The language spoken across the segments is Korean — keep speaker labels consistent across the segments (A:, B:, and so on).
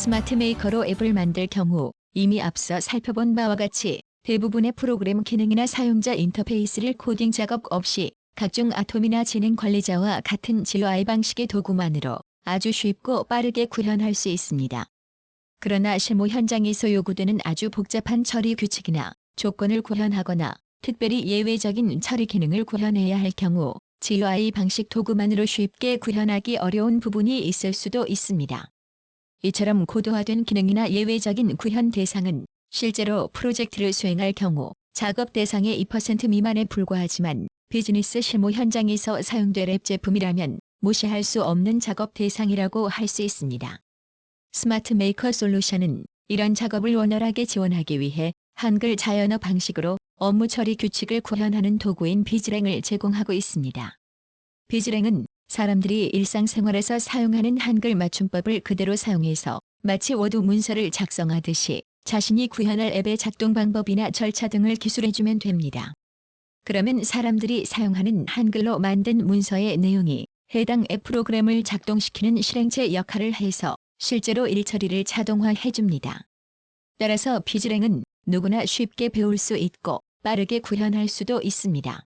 A: 스마트 메이커로 앱을 만들 경우 이미 앞서 살펴본 바와 같이 대부분의 프로그램 기능이나 사용자 인터페이스를 코딩 작업 없이 각종 아톰이나 진행 관리자와 같은 GUI 방식의 도구만으로 아주 쉽고 빠르게 구현할 수 있습니다. 그러나 실무 현장에서 요구되는 아주 복잡한 처리 규칙이나 조건을 구현하거나 특별히 예외적인 처리 기능을 구현해야 할 경우 GUI 방식 도구만으로 쉽게 구현하기 어려운 부분이 있을 수도 있습니다. 이처럼 고도화된 기능이나 예외적인 구현 대상은 실제로 프로젝트를 수행할 경우 작업 대상의 2% 미만에 불과하지만 비즈니스 실무 현장에서 사용될 앱 제품이라면 무시할 수 없는 작업 대상이라고 할 수 있습니다. 스마트 메이커 솔루션은 이런 작업을 원활하게 지원하기 위해 한글 자연어 방식으로 업무 처리 규칙을 구현하는 도구인 비즈랭을 제공하고 있습니다. 비즈랭은 사람들이 일상생활에서 사용하는 한글 맞춤법을 그대로 사용해서 마치 워드 문서를 작성하듯이 자신이 구현할 앱의 작동 방법이나 절차 등을 기술해주면 됩니다. 그러면 사람들이 사용하는 한글로 만든 문서의 내용이 해당 앱 프로그램을 작동시키는 실행체 역할을 해서 실제로 일처리를 자동화해 줍니다. 따라서 비즈랭은 누구나 쉽게 배울 수 있고 빠르게 구현할 수도 있습니다.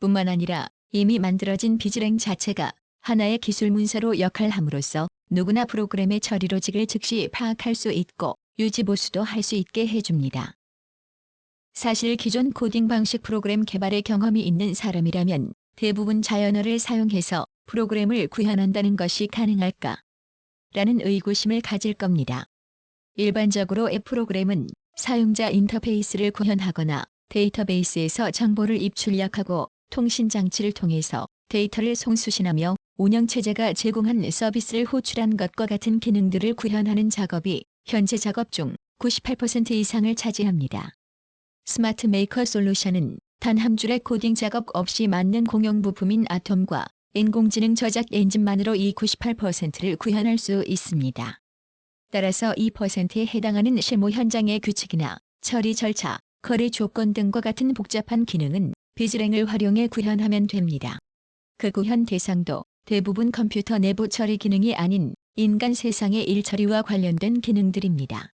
A: 뿐만 아니라 이미 만들어진 비즈랭 자체가 하나의 기술 문서로 역할함으로써 누구나 프로그램의 처리 로직을 즉시 파악할 수 있고 유지 보수도 할 수 있게 해줍니다. 사실 기존 코딩 방식 프로그램 개발의 경험이 있는 사람이라면 대부분 자연어를 사용해서 프로그램을 구현한다는 것이 가능할까? 라는 의구심을 가질 겁니다. 일반적으로 앱 프로그램은 사용자 인터페이스를 구현하거나 데이터베이스에서 정보를 입출력하고 통신 장치를 통해서 데이터를 송수신하며 운영체제가 제공한 서비스를 호출한 것과 같은 기능들을 구현하는 작업이 현재 작업 중 98% 이상을 차지합니다. 스마트 메이커 솔루션은 단 한 줄의 코딩 작업 없이 만든 공용 부품인 아톰과 인공지능 저작 엔진만으로 이 98%를 구현할 수 있습니다. 따라서 2%에 해당하는 실무 현장의 규칙이나 처리 절차, 거래 조건 등과 같은 복잡한 기능은 비즈랭을 활용해 구현하면 됩니다. 그 구현 대상도 대부분 컴퓨터 내부 처리 기능이 아닌 인간 세상의 일 처리와 관련된 기능들입니다.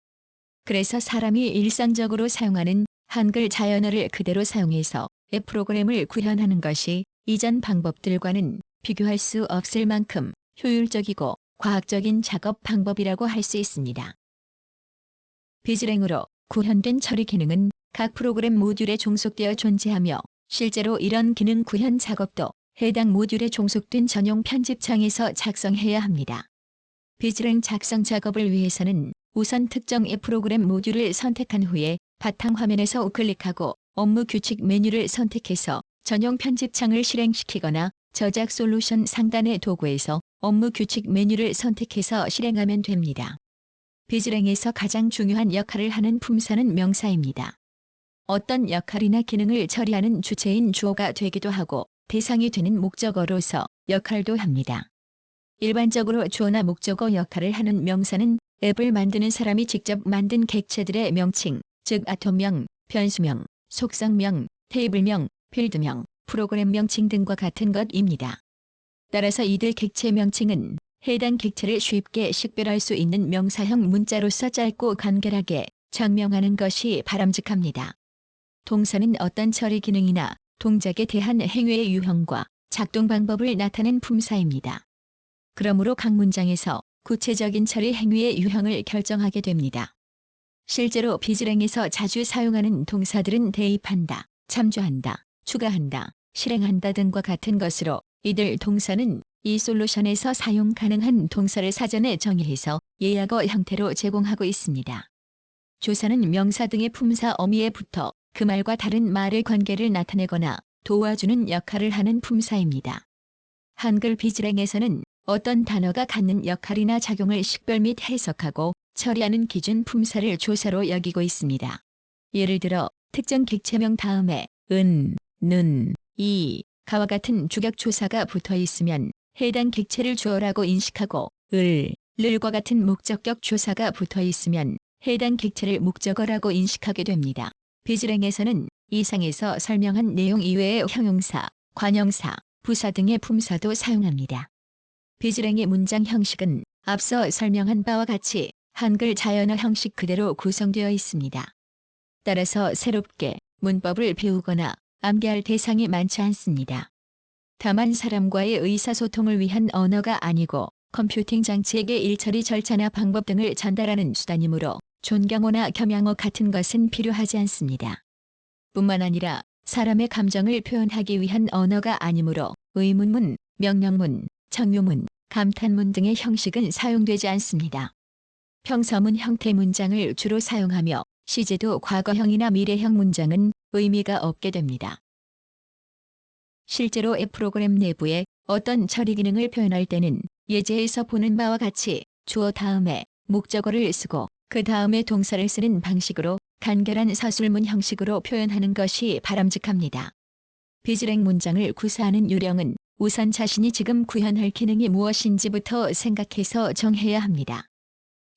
A: 그래서 사람이 일상적으로 사용하는 한글 자연어를 그대로 사용해서 앱 프로그램을 구현하는 것이 이전 방법들과는 비교할 수 없을 만큼 효율적이고 과학적인 작업 방법이라고 할 수 있습니다. 비즈랭으로 구현된 처리 기능은 각 프로그램 모듈에 종속되어 존재하며 실제로 이런 기능 구현 작업도 해당 모듈에 종속된 전용 편집창에서 작성해야 합니다. 비즈랭 작성 작업을 위해서는 우선 특정 앱 프로그램 모듈을 선택한 후에 바탕화면에서 우클릭하고 업무 규칙 메뉴를 선택해서 전용 편집창을 실행시키거나 저작 솔루션 상단의 도구에서 업무 규칙 메뉴를 선택해서 실행하면 됩니다. 비즈랭에서 가장 중요한 역할을 하는 품사는 명사입니다. 어떤 역할이나 기능을 처리하는 주체인 주어가 되기도 하고 대상이 되는 목적어로서 역할도 합니다. 일반적으로 주어나 목적어 역할을 하는 명사는 앱을 만드는 사람이 직접 만든 객체들의 명칭, 즉 아톰명, 변수명, 속성명, 테이블명, 필드명, 프로그램 명칭 등과 같은 것입니다. 따라서 이들 객체 명칭은 해당 객체를 쉽게 식별할 수 있는 명사형 문자로서 짧고 간결하게 정명하는 것이 바람직합니다. 동사는 어떤 처리 기능이나 동작에 대한 행위의 유형과 작동 방법을 나타낸 품사입니다. 그러므로 각 문장에서 구체적인 처리 행위의 유형을 결정하게 됩니다. 실제로 비즈랭에서 자주 사용하는 동사들은 대입한다, 참조한다, 추가한다, 실행한다 등과 같은 것으로 이들 동사는 이 솔루션에서 사용 가능한 동사를 사전에 정의해서 예약어 형태로 제공하고 있습니다. 조사는 명사 등의 품사 어미에 붙어 그 말과 다른 말의 관계를 나타내거나 도와주는 역할을 하는 품사입니다. 한글 비즈랭에서는 어떤 단어가 갖는 역할이나 작용을 식별 및 해석하고 처리하는 기준 품사를 조사로 여기고 있습니다. 예를 들어 특정 객체명 다음에 은, 는, 이, 가와 같은 주격 조사가 붙어 있으면 해당 객체를 주어라고 인식하고 을, 를과 같은 목적격 조사가 붙어 있으면 해당 객체를 목적어라고 인식하게 됩니다. 비즈랭에서는 이상에서 설명한 내용 이외의 형용사, 관형사, 부사 등의 품사도 사용합니다. 비즈랭의 문장 형식은 앞서 설명한 바와 같이 한글 자연어 형식 그대로 구성되어 있습니다. 따라서 새롭게 문법을 배우거나 암기할 대상이 많지 않습니다. 다만 사람과의 의사소통을 위한 언어가 아니고 컴퓨팅 장치에게 일처리 절차나 방법 등을 전달하는 수단이므로 존경어나 겸양어 같은 것은 필요하지 않습니다. 뿐만 아니라 사람의 감정을 표현하기 위한 언어가 아니므로 의문문, 명령문, 청유문, 감탄문 등의 형식은 사용되지 않습니다. 평서문 형태 문장을 주로 사용하며 시제도 과거형이나 미래형 문장은 의미가 없게 됩니다. 실제로 앱 프로그램 내부에 어떤 처리 기능을 표현할 때는 예제에서 보는 바와 같이 주어 다음에 목적어를 쓰고 그 다음에 동사를 쓰는 방식으로 간결한 서술문 형식으로 표현하는 것이 바람직합니다. 비즈랭 문장을 구사하는 요령은 우선 자신이 지금 구현할 기능이 무엇인지부터 생각해서 정해야 합니다.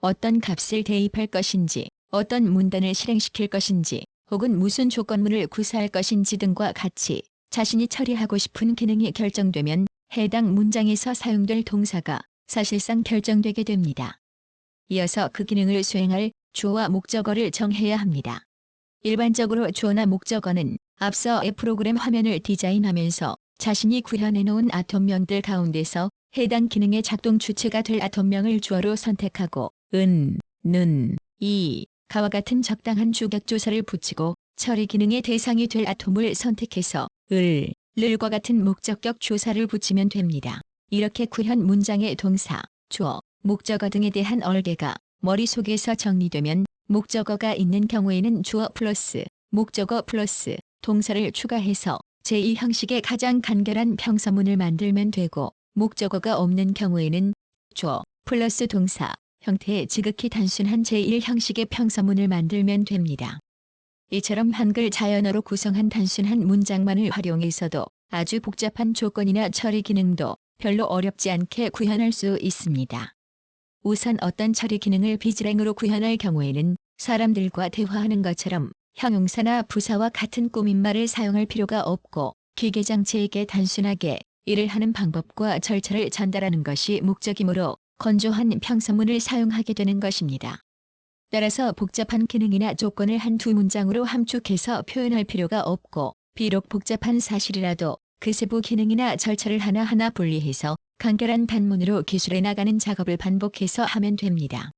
A: 어떤 값을 대입할 것인지, 어떤 문단을 실행시킬 것인지, 혹은 무슨 조건문을 구사할 것인지 등과 같이 자신이 처리하고 싶은 기능이 결정되면 해당 문장에서 사용될 동사가 사실상 결정되게 됩니다. 이어서 그 기능을 수행할 주어와 목적어를 정해야 합니다. 일반적으로 주어나 목적어는 앞서 앱 프로그램 화면을 디자인하면서 자신이 구현해 놓은 아톰명들 가운데서 해당 기능의 작동 주체가 될 아톰명을 주어로 선택하고 은, 는, 이, 가와 같은 적당한 주격조사를 붙이고 처리 기능의 대상이 될 아톰을 선택해서 을, 를과 같은 목적격 조사를 붙이면 됩니다. 이렇게 구현 문장의 동사, 주어, 목적어 등에 대한 얼개가 머릿속에서 정리되면 목적어가 있는 경우에는 주어 플러스 목적어 플러스 동사를 추가해서 제2 형식의 가장 간결한 평서문을 만들면 되고 목적어가 없는 경우에는 주어 플러스 동사 형태의 지극히 단순한 제1 형식의 평서문을 만들면 됩니다. 이처럼 한글 자연어로 구성한 단순한 문장만을 활용해서도 아주 복잡한 조건이나 처리 기능도 별로 어렵지 않게 구현할 수 있습니다. 우선 어떤 처리 기능을 비즈랭으로 구현할 경우에는 사람들과 대화하는 것처럼 형용사나 부사와 같은 꾸민말을 사용할 필요가 없고 기계장치에게 단순하게 일을 하는 방법과 절차를 전달하는 것이 목적이므로 건조한 평서문을 사용하게 되는 것입니다. 따라서 복잡한 기능이나 조건을 한 두 문장으로 함축해서 표현할 필요가 없고 비록 복잡한 사실이라도 그 세부 기능이나 절차를 하나하나 분리해서 간결한 단문으로 기술해 나가는 작업을 반복해서 하면 됩니다.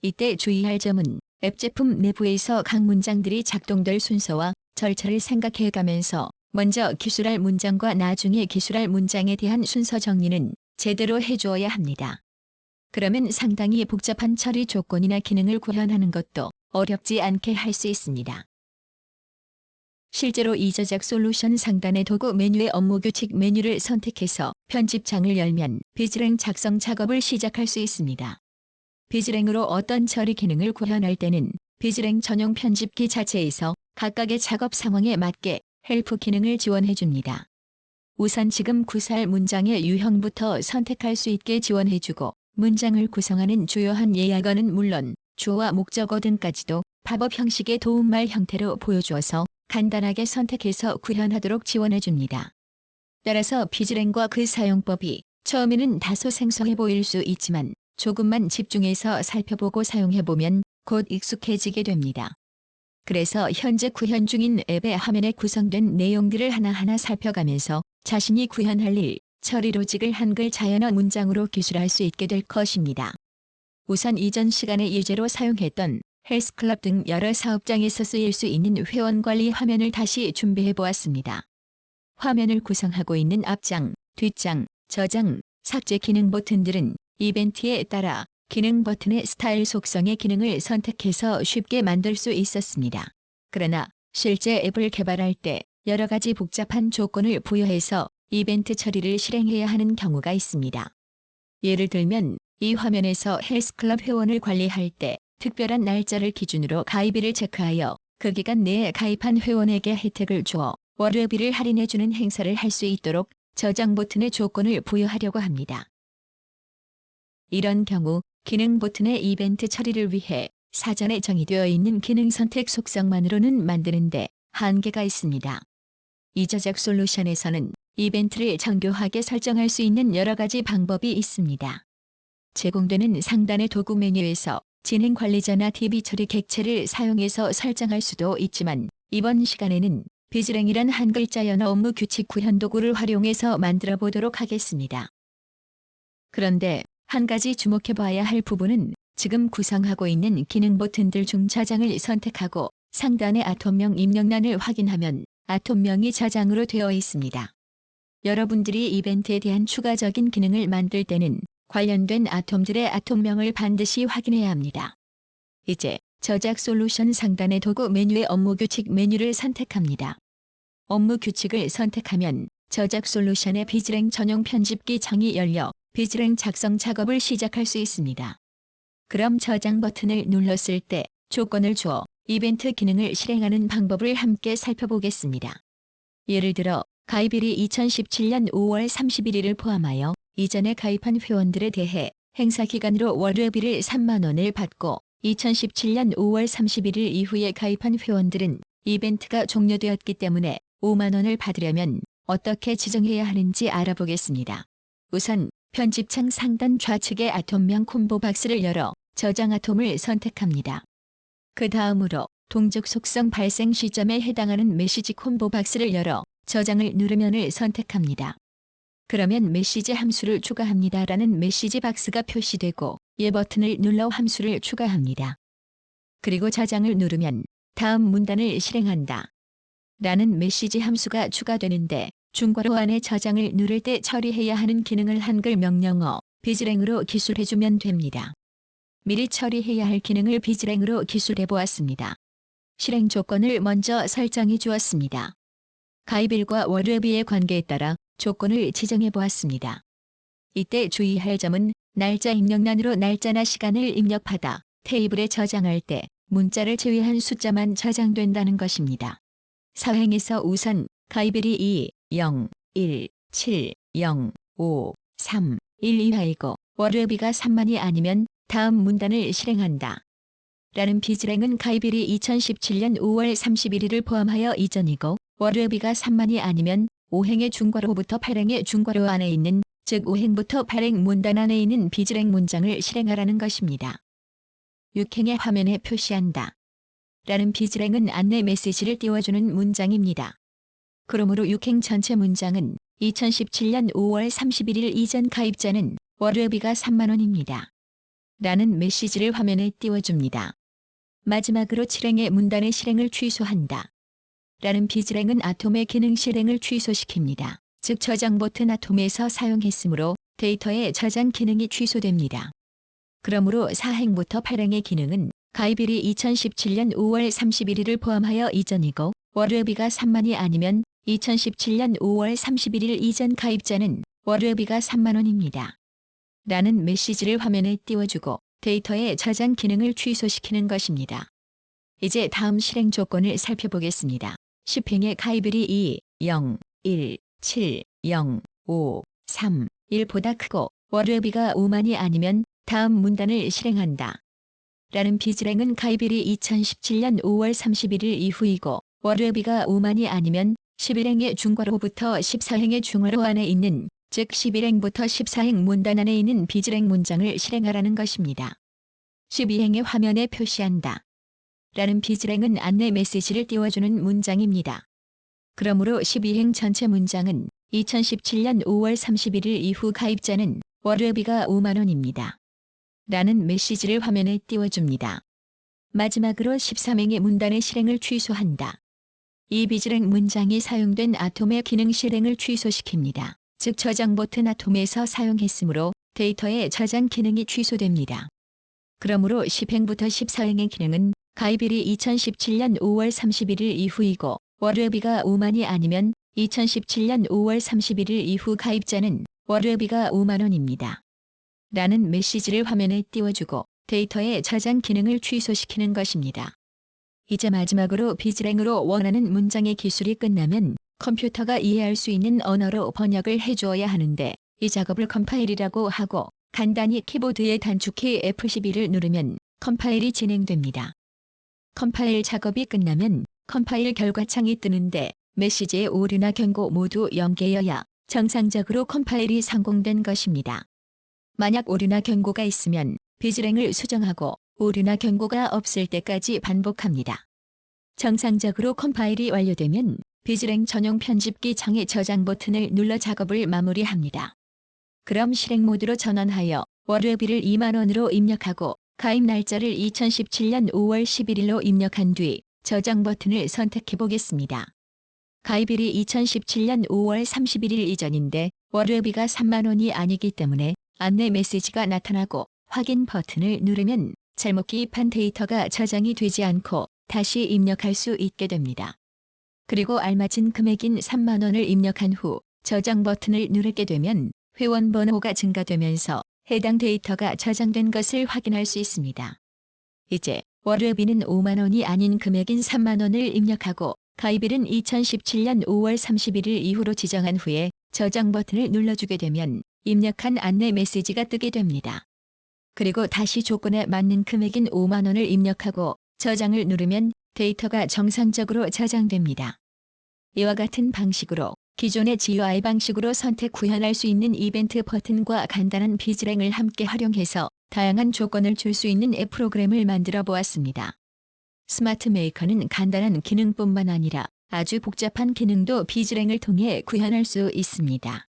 A: 이때 주의할 점은 앱 제품 내부에서 각 문장들이 작동될 순서와 절차를 생각해 가면서 먼저 기술할 문장과 나중에 기술할 문장에 대한 순서 정리는 제대로 해주어야 합니다. 그러면 상당히 복잡한 처리 조건이나 기능을 구현하는 것도 어렵지 않게 할 수 있습니다. 실제로 이 저작 솔루션 상단의 도구 메뉴의 업무 규칙 메뉴를 선택해서 편집창을 열면 비즈랭 작성 작업을 시작할 수 있습니다. 비즈랭으로 어떤 처리 기능을 구현할 때는 비즈랭 전용 편집기 자체에서 각각의 작업 상황에 맞게 헬프 기능을 지원해 줍니다. 우선 지금 구사할 문장의 유형부터 선택할 수 있게 지원해 주고 문장을 구성하는 주요한 예약어는 물론 주어와 목적어 등까지도 팝업 형식의 도움말 형태로 보여주어서 간단하게 선택해서 구현하도록 지원해 줍니다. 따라서 비즈랭과 그 사용법이 처음에는 다소 생소해 보일 수 있지만 조금만 집중해서 살펴보고 사용해보면 곧 익숙해지게 됩니다. 그래서 현재 구현 중인 앱의 화면에 구성된 내용들을 하나하나 살펴가면서 자신이 구현할 일, 처리 로직을 한글 자연어 문장으로 기술할 수 있게 될 것입니다. 우선 이전 시간에 예제로 사용했던 헬스클럽 등 여러 사업장에서 쓰일 수 있는 회원 관리 화면을 다시 준비해 보았습니다. 화면을 구성하고 있는 앞장, 뒷장, 저장, 삭제 기능 버튼들은 이벤트에 따라 기능 버튼의 스타일 속성의 기능을 선택해서 쉽게 만들 수 있었습니다. 그러나 실제 앱을 개발할 때 여러 가지 복잡한 조건을 부여해서 이벤트 처리를 실행해야 하는 경우가 있습니다. 예를 들면 이 화면에서 헬스클럽 회원을 관리할 때 특별한 날짜를 기준으로 가입일을 체크하여 그 기간 내에 가입한 회원에게 혜택을 주어 월요비를 할인해주는 행사를 할 수 있도록 저장 버튼의 조건을 부여하려고 합니다. 이런 경우 기능 버튼의 이벤트 처리를 위해 사전에 정의되어 있는 기능 선택 속성만으로는 만드는데 한계가 있습니다. 이 저작 솔루션에서는 이벤트를 정교하게 설정할 수 있는 여러 가지 방법이 있습니다. 제공되는 상단의 도구 메뉴에서 진행 관리자나 DB 처리 객체를 사용해서 설정할 수도 있지만 이번 시간에는 비즈랭이란 한 글자 연어 업무 규칙 구현 도구를 활용해서 만들어 보도록 하겠습니다. 그런데 한 가지 주목해 봐야 할 부분은 지금 구성하고 있는 기능 버튼들 중 저장을 선택하고 상단의 아톰명 입력란을 확인하면 아톰명이 저장으로 되어 있습니다. 여러분들이 이벤트에 대한 추가적인 기능을 만들 때는 관련된 아톰들의 아톰명을 반드시 확인해야 합니다. 이제 저작 솔루션 상단의 도구 메뉴의 업무 규칙 메뉴를 선택합니다. 업무 규칙을 선택하면 저작 솔루션의 비즈랭 전용 편집기 창이 열려 비즈랭 작성 작업을 시작할 수 있습니다. 그럼 저장 버튼을 눌렀을 때 조건을 주어 이벤트 기능을 실행하는 방법을 함께 살펴보겠습니다. 예를 들어 가입일이 2017년 5월 31일을 포함하여 이전에 가입한 회원들에 대해 행사 기간으로 월요비를 3만 원을 받고 2017년 5월 31일 이후에 가입한 회원들은 이벤트가 종료되었기 때문에 5만 원을 받으려면 어떻게 지정해야 하는지 알아보겠습니다. 우선 편집창 상단 좌측의 아톰명 콤보 박스를 열어 저장 아톰을 선택합니다. 그 다음으로 동적 속성 발생 시점에 해당하는 메시지 콤보 박스를 열어 저장을 누르면을 선택합니다. 그러면 메시지 함수를 추가합니다 라는 메시지 박스가 표시되고 예 버튼을 눌러 함수를 추가합니다. 그리고 저장을 누르면 다음 문단을 실행한다. 라는 메시지 함수가 추가되는데 중괄호 안에 저장을 누를 때 처리해야 하는 기능을 한글 명령어 비즈랭으로 기술해주면 됩니다. 미리 처리해야 할 기능을 비즈랭으로 기술해 보았습니다. 실행 조건을 먼저 설정해 주었습니다. 가입일과 월요비의 관계에 따라 조건을 지정해 보았습니다. 이때 주의할 점은 날짜 입력란으로 날짜나 시간을 입력하다 테이블에 저장할 때 문자를 제외한 숫자만 저장된다는 것입니다. 사행에서 우선 가입일이 2, 0, 1, 7, 0, 5, 3, 1 이하이고 월요비가 3만이 아니면 다음 문단을 실행한다. 라는 비즈랭은 가입일이 2017년 5월 31일을 포함하여 이전이고 월요비가 3만이 아니면 5행의 중괄호부터 8행의 중괄호 안에 있는 즉 5행부터 8행 문단 안에 있는 비즈랭 문장을 실행하라는 것입니다. 6행의 화면에 표시한다. 라는 비즈랭은 안내 메시지를 띄워주는 문장입니다. 그러므로 6행 전체 문장은 2017년 5월 31일 이전 가입자는 월요비가 3만원입니다. 라는 메시지를 화면에 띄워줍니다. 마지막으로 7행의 문단의 실행을 취소한다. 라는 비즈랭은 아톰의 기능 실행을 취소시킵니다. 즉 저장 버튼 아톰에서 사용했으므로 데이터의 저장 기능이 취소됩니다. 그러므로 4행부터 8행의 기능은 가입일이 2017년 5월 31일을 포함하여 이전이고 월요비가 3만이 아니면 2017년 5월 31일 이전 가입자는 월요비가 3만원입니다. 라는 메시지를 화면에 띄워주고 데이터의 저장 기능을 취소시키는 것입니다. 이제 다음 실행 조건을 살펴보겠습니다. 10행의 가입일이 2, 0, 1, 7, 0, 5, 3, 1보다 크고 월요비가 5만이 아니면 다음 문단을 실행한다. 라는 비즈랭은 가입일이 2017년 5월 31일 이후이고 월요비가 5만이 아니면 11행의 중괄호부터 14행의 중괄호 안에 있는 즉 11행부터 14행 문단 안에 있는 비즈랭 문장을 실행하라는 것입니다. 12행의 화면에 표시한다. 라는 비즈랭은 안내 메시지를 띄워주는 문장입니다. 그러므로 12행 전체 문장은 2017년 5월 31일 이후 가입자는 월요비가 5만원입니다. 라는 메시지를 화면에 띄워줍니다. 마지막으로 13행의 문단의 실행을 취소한다. 이 비즈랭 문장이 사용된 아톰의 기능 실행을 취소시킵니다. 즉 저장 버튼 아톰에서 사용했으므로 데이터의 저장 기능이 취소됩니다. 그러므로 10행부터 14행의 기능은 가입일이 2017년 5월 31일 이후이고 월요비가 5만이 아니면 2017년 5월 31일 이후 가입자는 월요비가 5만원입니다. 라는 메시지를 화면에 띄워주고 데이터의 저장 기능을 취소시키는 것입니다. 이제 마지막으로 비즈랭으로 원하는 문장의 기술이 끝나면 컴퓨터가 이해할 수 있는 언어로 번역을 해주어야 하는데 이 작업을 컴파일이라고 하고 간단히 키보드의 단축키 F12를 누르면 컴파일이 진행됩니다. 컴파일 작업이 끝나면 컴파일 결과창이 뜨는데 메시지의 오류나 경고 모두 0개여야 정상적으로 컴파일이 성공된 것입니다. 만약 오류나 경고가 있으면 비즈랭을 수정하고 오류나 경고가 없을 때까지 반복합니다. 정상적으로 컴파일이 완료되면 비즈랭 전용 편집기 창의 저장 버튼을 눌러 작업을 마무리합니다. 그럼 실행 모드로 전환하여 월회비를 2만 원으로 입력하고 가입 날짜를 2017년 5월 11일로 입력한 뒤 저장 버튼을 선택해 보겠습니다. 가입일이 2017년 5월 31일 이전인데 월회비가 3만 원이 아니기 때문에 안내 메시지가 나타나고 확인 버튼을 누르면 잘못 기입한 데이터가 저장이 되지 않고 다시 입력할 수 있게 됩니다. 그리고 알맞은 금액인 3만 원을 입력한 후 저장 버튼을 누르게 되면 회원 번호가 증가되면서 해당 데이터가 저장된 것을 확인할 수 있습니다. 이제 월회비는 5만 원이 아닌 금액인 3만 원을 입력하고 가입일은 2017년 5월 31일 이후로 지정한 후에 저장 버튼을 눌러주게 되면 입력한 안내 메시지가 뜨게 됩니다. 그리고 다시 조건에 맞는 금액인 5만 원을 입력하고 저장을 누르면 데이터가 정상적으로 저장됩니다. 이와 같은 방식으로 기존의 GUI 방식으로 선택 구현할 수 있는 이벤트 버튼과 간단한 비즈랭을 함께 활용해서 다양한 조건을 줄 수 있는 앱 프로그램을 만들어 보았습니다. 스마트 메이커는 간단한 기능뿐만 아니라 아주 복잡한 기능도 비즈랭을 통해 구현할 수 있습니다.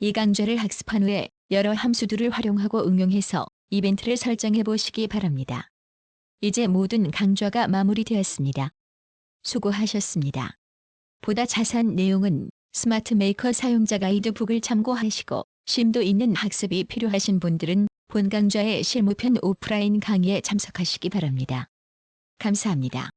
A: 이 강좌를 학습한 후에 여러 함수들을 활용하고 응용해서 이벤트를 설정해 보시기 바랍니다. 이제 모든 강좌가 마무리되었습니다. 수고하셨습니다. 보다 자세한 내용은 스마트 메이커 사용자 가이드북을 참고하시고 심도 있는 학습이 필요하신 분들은 본 강좌의 실무편 오프라인 강의에 참석하시기 바랍니다. 감사합니다.